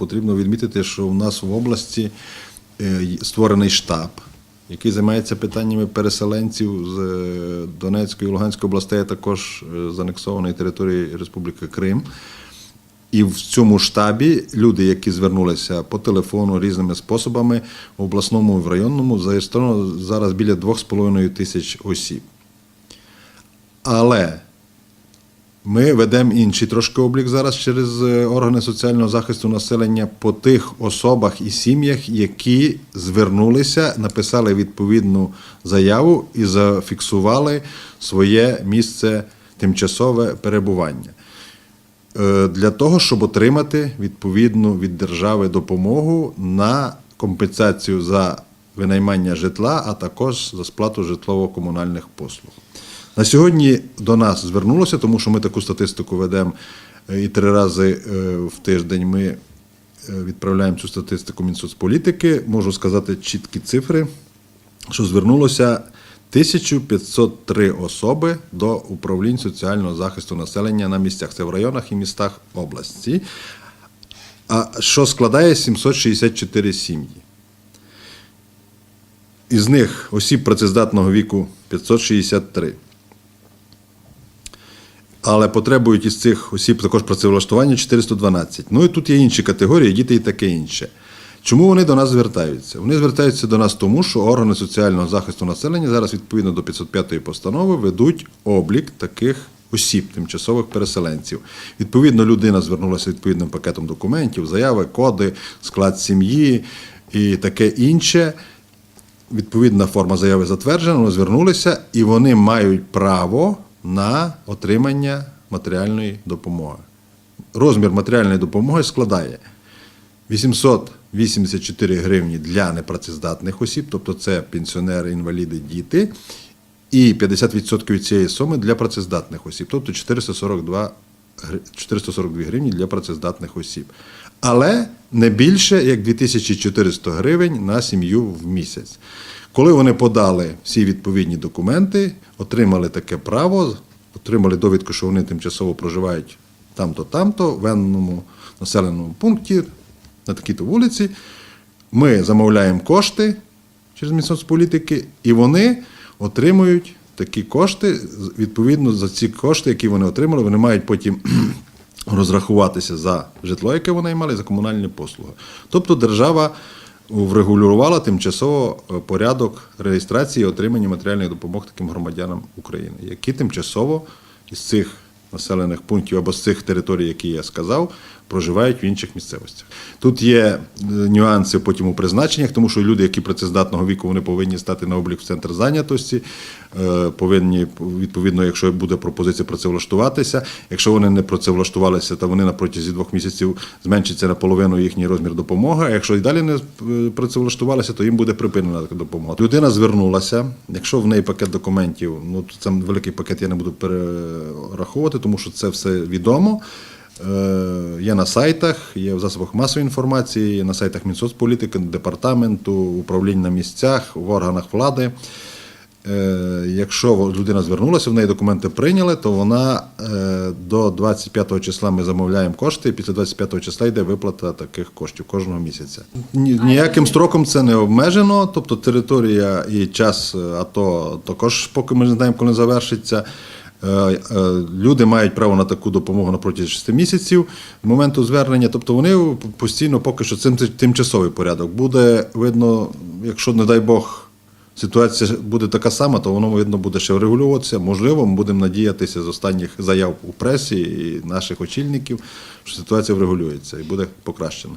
Потрібно відмітити, що у нас в області е, створений штаб, який займається питаннями переселенців з е, Донецької і Луганської областей, а також е, з анексованої території Республіки Крим. І в цьому штабі люди, які звернулися по телефону різними способами в обласному і в районному, зареєстровано зараз біля 2,5 тисяч осіб. Але ми ведемо інший трошки облік зараз через е, органи соціального захисту населення по тих особах і сім'ях, які звернулися, написали відповідну заяву і зафіксували своє місце тимчасове перебування. Е, Для того, щоб отримати відповідну від держави допомогу на компенсацію за винаймання житла, а також за сплату житлово-комунальних послуг. На сьогодні до нас звернулося, тому що ми таку статистику ведемо е, і три рази е, в тиждень ми е, відправляємо цю статистику Мінсоцполітики. Можу сказати чіткі цифри, що звернулося 1503 особи до управлінь соціального захисту населення на місцях. Це в районах і містах області. А що складає 764 сім'ї. Із них осіб працездатного віку 563. Але потребують із цих осіб також працевлаштування 412. Ну і тут є інші категорії, діти і таке інше. Чому вони до нас звертаються? Вони звертаються до нас тому, що органи соціального захисту населення зараз, відповідно до 505 постанови, ведуть облік таких осіб, тимчасових переселенців. Відповідно, людина звернулася відповідним пакетом документів, заяви, коди, склад сім'ї і таке інше відповідна форма заяви затверджена, вони звернулися, і вони мають право на отримання матеріальної допомоги. Розмір матеріальної допомоги складає 884 гривні для непрацездатних осіб, тобто це пенсіонери, інваліди, діти, і 50% від цієї суми для працездатних осіб, тобто 442 442 гривні для працездатних осіб. Але не більше як 2400 гривень на сім'ю в місяць. Коли вони подали всі відповідні документи, отримали таке право, отримали довідку, що вони тимчасово проживають там-то, там-то, в енному населеному пункті, на такій-то вулиці, ми замовляємо кошти через Мінсоцполітики, і вони отримують такі кошти. Відповідно, за ці кошти, які вони отримали, вони мають потім розрахуватися за житло, яке вони мали, за комунальні послуги. Тобто держава врегулювала тимчасово е, порядок реєстрації і отримання матеріальних допомог таким громадянам України, які тимчасово із цих населених пунктів або з цих територій, які я сказав, проживають в інших місцевостях. Тут є е, нюанси потім у призначеннях, тому що люди, які працездатного віку, вони повинні стати на облік в центр зайнятості, повинні відповідно, якщо буде пропозиція працевлаштуватися. Якщо вони не працевлаштувалися, то вони на протязі двох місяців зменшиться наполовину їхній розмір допомоги. А якщо і далі не е, працевлаштувалися, то їм буде припинена така допомога. Людина звернулася. Якщо в неї пакет документів, ну це великий пакет, я не буду перераховувати, тому що це все відомо. Е, Є на сайтах, є в засобах масової інформації, є на сайтах Мінсоцполітики, департаменту, управлінь на місцях, в органах влади. Е, Якщо людина звернулася, в неї документи прийняли, то вона е, до 25 числа ми замовляємо кошти, і після 25 числа йде виплата таких коштів кожного місяця. Ніяким строком це не обмежено, тобто територія і час е, АТО також, поки ми не знаємо, коли завершиться. Люди мають право на таку допомогу на протязі 6 місяців з моменту звернення. Тобто вони постійно поки що це тимчасовий порядок. Буде видно, якщо, не дай Бог, ситуація буде така сама, то воно видно буде ще врегулюватися. Можливо, ми будемо надіятися з останніх заяв у пресі і наших очільників, що ситуація врегулюється і буде покращена.